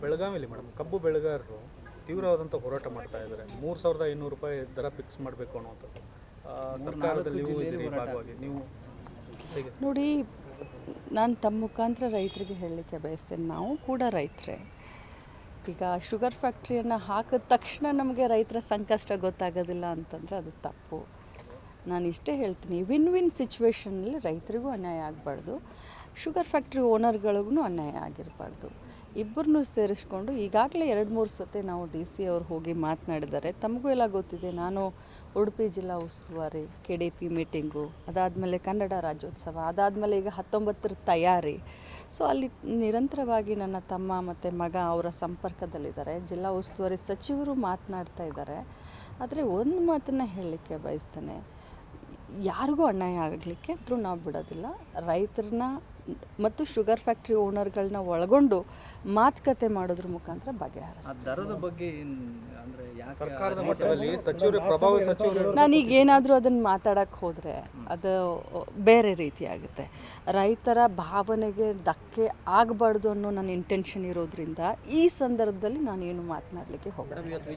ಬೆಳಗಾವಿಲಿ madam ಕಬ್ಬು ಬೆಳೆಗಾರರು ತೀವ್ರವಾದಂಥ ಹೋರಾಟ ಮಾಡ್ತಾ ಇದ್ದಾರೆ. ಮೂರು ಸಾವಿರದ ಐನೂರು ರೂಪಾಯಿ ದರ ಫಿಕ್ಸ್ ಮಾಡಬೇಕು ಅನ್ನುವಂಥದ್ದು. ಆ, ಸರ್ಕಾರದಲ್ಲಿ ನೀವು ಇದ್ದೀರಿ ಭಾಗವಾಗಿ ನೀವು ಹೇಗೆ? ನೋಡಿ ನಾನು ತಮ್ಮ ಮುಖಾಂತರ ರೈತರಿಗೆ ಹೇಳಲಿಕ್ಕೆ ಬಯಸ್ತೇನೆ. ನಾವು ಕೂಡ ರೈತರೇ. ಈಗ ಶುಗರ್ ಫ್ಯಾಕ್ಟ್ರಿಯನ್ನು ಹಾಕಿದ ತಕ್ಷಣ ನಮಗೆ ರೈತರ ಸಂಕಷ್ಟ ಗೊತ್ತಾಗೋದಿಲ್ಲ ಅಂತಂದರೆ ಅದು ತಪ್ಪು. ನಾನು ಇಷ್ಟೇ ಹೇಳ್ತೀನಿ ವಿನ್ ವಿನ್ ಸಿಚುವೇಶನಲ್ಲಿ ರೈತರಿಗೂ ಅನ್ಯಾಯ ಆಗಬಾರ್ದು. ಶುಗರ್ ಫ್ಯಾಕ್ಟ್ರಿ ಓನರ್ಗಳಿಗೂ ಅನ್ಯಾಯ ಆಗಿರಬಾರ್ದು. ಇಬ್ಬರನ್ನೂ ಸೇರಿಸ್ಕೊಂಡು ಈಗಾಗಲೇ ಎರಡು ಮೂರು ಸತಿ ನಾವು ಡಿ ಸಿ ಅವ್ರು ಹೋಗಿ ಮಾತನಾಡಿದ್ದಾರೆ. ತಮಗೂ ಎಲ್ಲ ಗೊತ್ತಿದೆ, ನಾನು ಉಡುಪಿ ಜಿಲ್ಲಾ ಉಸ್ತುವಾರಿ, ಕೆ ಡಿ ಪಿ ಮೀಟಿಂಗು, ಅದಾದಮೇಲೆ ಕನ್ನಡ ರಾಜ್ಯೋತ್ಸವ, ಅದಾದಮೇಲೆ ಈಗ ಹತ್ತೊಂಬತ್ತರ ತಯಾರಿ. ಸೊ, ಅಲ್ಲಿ ನಿರಂತರವಾಗಿ ನನ್ನ ತಮ್ಮ ಮತ್ತು ಮಗ ಅವರ ಸಂಪರ್ಕದಲ್ಲಿದ್ದಾರೆ. ಜಿಲ್ಲಾ ಉಸ್ತುವಾರಿ ಸಚಿವರು ಮಾತನಾಡ್ತಾ ಇದ್ದಾರೆ. ಆದರೆ ಒಂದು ಮಾತನ್ನು ಹೇಳಲಿಕ್ಕೆ ಬಯಸ್ತೇನೆ, ಯಾರಿಗೂ ಅನ್ಯಾಯ ಆಗಲಿಕ್ಕೆ ಆದರೂ ನಾವು ಬಿಡೋದಿಲ್ಲ. ರೈತರನ್ನ ಮತ್ತು ಶುಗರ್ ಫ್ಯಾಕ್ಟ್ರಿ ಓನರ್ಗಳನ್ನ ಒಳಗೊಂಡು ಮಾತುಕತೆ ಮಾಡೋದ್ರ ಮುಖಾಂತರ ಬಗೆಹರಿಸ್ತಾರೆ ಆ ದರದ ಬಗ್ಗೆ ಏನು ಅಂದರೆ ಯಾಕೆ ಸರ್ಕಾರದ ಮಟ್ಟದಲ್ಲಿ ಸಚಿವರು ಪ್ರಭಾವಿ ಸಚಿವರು ನಾನೀಗ ಏನಾದರೂ ಅದನ್ನು ಮಾತಾಡೋಕ್ಕೆ ಹೋದರೆ ಅದು ಬೇರೆ ರೀತಿ ಆಗುತ್ತೆ ರೈತರ ಭಾವನೆಗೆ ಧಕ್ಕೆ ಆಗಬಾರ್ದು ಅನ್ನೋ ನನ್ನ ಇಂಟೆನ್ಷನ್ ಇರೋದ್ರಿಂದ ಈ ಸಂದರ್ಭದಲ್ಲಿ ನಾನೇನು ಮಾತನಾಡಲಿಕ್ಕೆ ಹೋಗಲ್ಲ. ಇವತ್ತು